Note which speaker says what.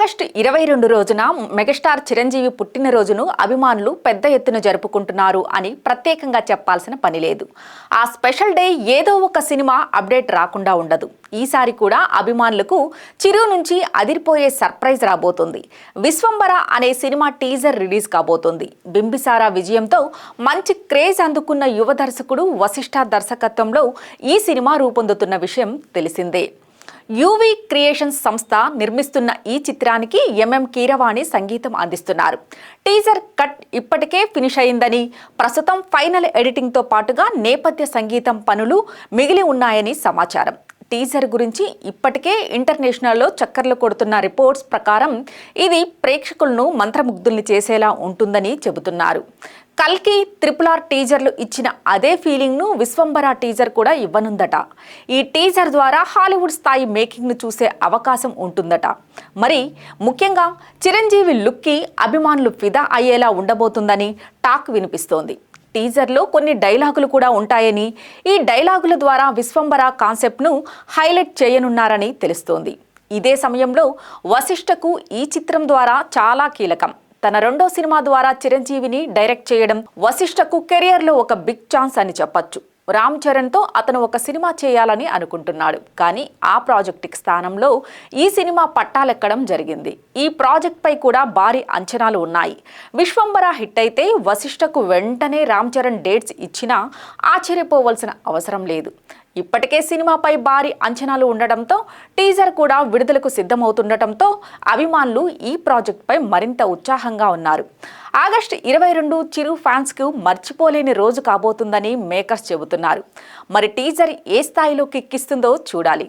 Speaker 1: August ఇరవై రెండు రోజున మెగాస్టార్ చిరంజీవి పుట్టినరోజును అభిమానులు పెద్ద ఎత్తున జరుపుకుంటున్నారు అని ప్రత్యేకంగా చెప్పాల్సిన పని లేదు. ఆ స్పెషల్ డే ఏదో ఒక సినిమా అప్డేట్ రాకుండా ఉండదు. ఈసారి కూడా అభిమానులకు చిరు నుంచి అదిరిపోయే సర్ప్రైజ్ రాబోతుంది. విశ్వంబర అనే సినిమా టీజర్ రిలీజ్ కాబోతోంది. బింబిసారా విజయంతో మంచి క్రేజ్ అందుకున్న యువ దర్శకుడు వశిష్ఠ దర్శకత్వంలో ఈ సినిమా రూపొందుతున్న విషయం తెలిసిందే. యూవీ క్రియేషన్స్ సంస్థ నిర్మిస్తున్న ఈ చిత్రానికి ఎంఎం కీరవాణి సంగీతం అందిస్తున్నారు. టీజర్ కట్ ఇప్పటికే ఫినిష్ అయిందని ప్రస్తుతం ఫైనల్ ఎడిటింగ్తో పాటుగా నేపథ్య సంగీతం పనులు మిగిలి ఉన్నాయని సమాచారం. టీజర్ గురించి ఇప్పటికే ఇంటర్నేషనల్లో చక్కర్లు కొడుతున్న రిపోర్ట్స్ ప్రకారం ఇది ప్రేక్షకులను మంత్రముగ్ధుల్ని చేసేలా ఉంటుందని చెబుతున్నారు. కల్కి త్రిపుల్ ఆర్ టీజర్లు ఇచ్చిన అదే ఫీలింగ్ను విశ్వంబర టీజర్ కూడా ఇవ్వనుందట. ఈ టీజర్ ద్వారా హాలీవుడ్ స్థాయి మేకింగ్ను చూసే అవకాశం ఉంటుందట. మరి ముఖ్యంగా చిరంజీవి లుక్కి అభిమానులు ఫిదా అయ్యేలా ఉండబోతుందని టాక్ వినిపిస్తోంది. టీజర్లో కొన్ని డైలాగులు కూడా ఉంటాయని ఈ డైలాగుల ద్వారా విశ్వంబర కాన్సెప్ట్ను హైలైట్ చేయనున్నారని తెలుస్తోంది. ఇదే సమయంలో వశిష్ఠకు ఈ చిత్రం ద్వారా చాలా కీలకం. తన రెండో సినిమా ద్వారా చిరంజీవిని డైరెక్ట్ చేయడం వశిష్ఠకు కెరియర్లో ఒక బిగ్ ఛాన్స్ అని చెప్పొచ్చు. రామ్ చరణ్తో అతను ఒక సినిమా చేయాలని అనుకుంటున్నాడు. కానీ ఆ ప్రాజెక్టుకి స్థానంలో ఈ సినిమా పట్టాలెక్కడం జరిగింది. ఈ ప్రాజెక్ట్పై కూడా భారీ అంచనాలు ఉన్నాయి. విశ్వంబర హిట్ అయితే వశిష్ఠకు వెంటనే రామ్ చరణ్ డేట్స్ ఇచ్చినా ఆశ్చర్యపోవలసిన అవసరం లేదు. ఇప్పటికే సినిమాపై భారీ అంచనాలు ఉండటంతో టీజర్ కూడా విడుదలకు సిద్ధమవుతుండటంతో అభిమానులు ఈ ప్రాజెక్ట్పై మరింత ఉత్సాహంగా ఉన్నారు. ఆగస్టు ఇరవై రెండు చిరు ఫ్యాన్స్కు మర్చిపోలేని రోజు కాబోతుందని మేకర్స్ చెబుతున్నారు. మరి టీజర్ ఏ స్థాయిలో కిక్కిస్తుందో చూడాలి.